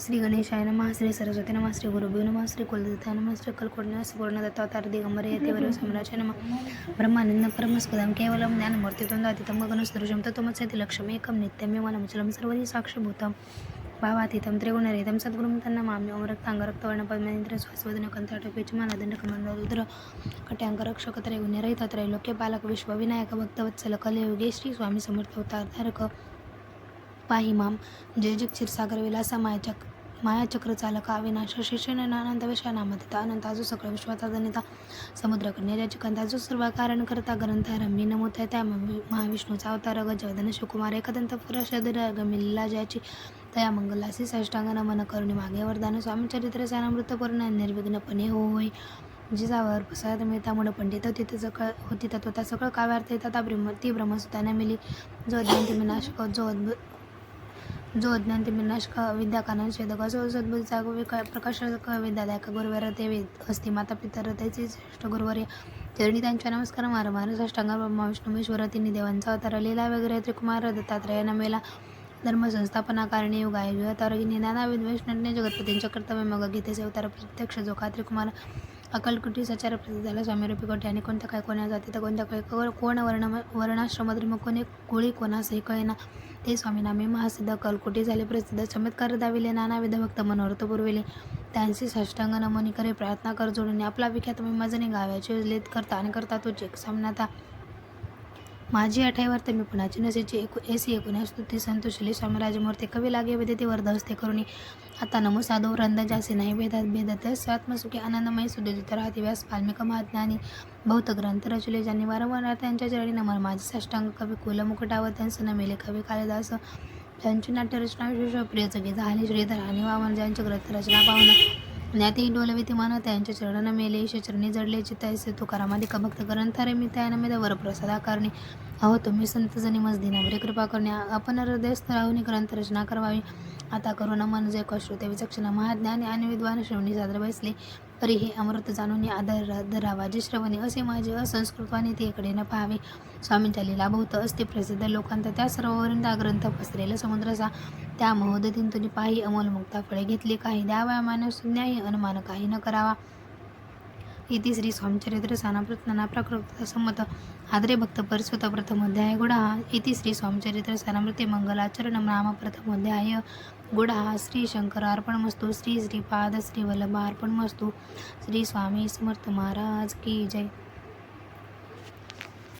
श्री गणेशाय नमः श्री सरस्वती नमः श्री गुरुभ्यो नमः श्री कुलदत्ताय नमः श्री कल्कोट पूर्णदत्तावतार दिगंबर येते सम्राजाय नमः। ब्रह्मानंद परमस्पदं केवलं ज्ञानमूर्तित्वं दातितं गगनसदृशं तत्त्वमस्यति लक्ष्यम् एकं नित्यमेवनमचलं सर्वधी साक्षीभूतं। भावातीतं त्रिगुणरहितं सद्गुरुं तन्नमामि ओम रक्ताङ्गरक्तवर्णपद्मेन्द्र स्वास्वदन कंठाटपेचमानदण्डकमण्डलुद्र कट्यांकरक्षक त्रैगुण्यरहित त्रैलोक्य बालक विश्वविनायक भक्तवत्सल कलयुगे श्री स्वामी समर्थ अवतार पाहिमाम माम. जय जग क्षीरसागर विलासा मायाचक मायाचक्र चालका अविनाश शेषण अनंत विषय अनंत आजू सकळ विश्वाचा जनिता समुद्र कन्या कंथा सर्व कारण करता ग्रंथ रम्मी नमोत त्या महाविष्णूचा अवतार गजवदन शिवकुमार एकदंत पुरशदर गमिला ज्याची तया मंगलासी साष्टांग नमन करुणी मागे वरदान स्वामी चरित्र सानामृत पूर्ण निर्विघ्नपणे हो होय. जिजावर प्रसाद मिळतामुळे पंडित तिथे सकळ होती तत्वता सकळ काव्यार्थ येतात ब्रह्म ती ब्रह्मसुताने मिली. जो अज्ञान विनाशक जो अद्भुत जो अज्ञान ते विनाशक विद्या कानन छेदक असो सद्बुद्धीचा विका प्रकाशक विद्यादायक गुरुवर ते असते माता पितर त्याचे श्रेष्ठ गुरुवर चरणी त्यांच्या नमस्कार मार मार ब्रह्मा विष्णुमेश्वर तिन्ही देवांचा अवतार लीला वगैरे त्रिकुमार दत्तात्रय नमेला धर्मसंस्थापना कारणे युग आहे युवतारगिनी नानाविध वैष्णव जगतपतींच्या कर्तव्य मग गीतेचे अवतार प्रत्यक्ष जो का त्रिकुमार अकलकुटी सचार प्रसिद्ध झाला. स्वामी रूपी कोटी आणि कोणत्या काय कोणा जाते? तर कोणत्या काय कोण वर्ण वर्णाश्रम मग कोणी कोळी कोणासही कळेना. ते स्वामी नामे महासिद्ध कलकुटी झाले. प्रसिद्ध चमत्कार दाविले. नानाविध भक्त मनोरथ पुरविले. त्यांचे साष्टांग नमनी करे प्रार्थना कर जोडून आपला विख्यात मी मजने गाव्याचे लेत करता आणि करता तो चेक सामनाता. माझी आठईवर तर मी पुण्याची नसेची. एकू एसी एकोणीस स्तुती संतोषली स्वामराजमूर्ती कवी लागे वेदते वर्ध हस्ते करुणी. आता नमो साधो रंद जासे नाही भेदात भेदत स्वात्मसुखी आनंदमय सुदेजित राहते व्यास वाल्मिक महात्म्यानी भौत ग्रंथ रचले ज्यांनी वारंवार त्यांच्या चरणी नमन. माझे साष्टांग कवी कुल मुकुटावर त्यांचं नमेले कवी कालिदास त्यांची नाट्यरचना विशेष प्रिय जगी झाली श्रीधर आणि वामन ज्यांची ग्रंथ रचना ज्ञाती डोलविती मान त्यांच्या चरण मेले चरणी जडले चितायसे तुकारामादी भक्त ग्रंथारे मी त्या नमेद वरप्रसादा करणे अहो तुम्ही संत जनी मजदिनावरे कृपा करणे. आपण हृदयस्थ राहून ग्रंथ रचना करावी. आता करुणा मन जे कश्रुते विचक्षण महाज्ञानी आणि विद्वान श्रवणी सादर बसले. तरी हे अमृत जाणून आदर धरावा. जे श्रवणी असे माझे असंस्कृतवाने ते न पाहावे. स्वामींच्या लिला बहुत असते प्रसिद्ध लोकांत. त्या सर्ववरून ग्रंथ पसरेला. समुद्राचा त्या महोदतीन तुझी पाही अमोल मुक्ता फळे घेतली. काही द्यावा मानव सुज्ञाही अनुमान काही न करावा. इति श्री स्वामीचरित्र सानाप्रत नानाप्राकृत संमत आदरे भक्त परस्वत प्रथम अध्याय गुडा. इति श्री स्वामीचरित्र सानामृते मंगलाचरण नाम प्रथम अध्याय गुडा. श्री शंकर अर्पणमस्तु श्री श्रीपाद श्री वल्लभ अर्पणमस्तु श्री स्वामी समर्थ महाराज की जय.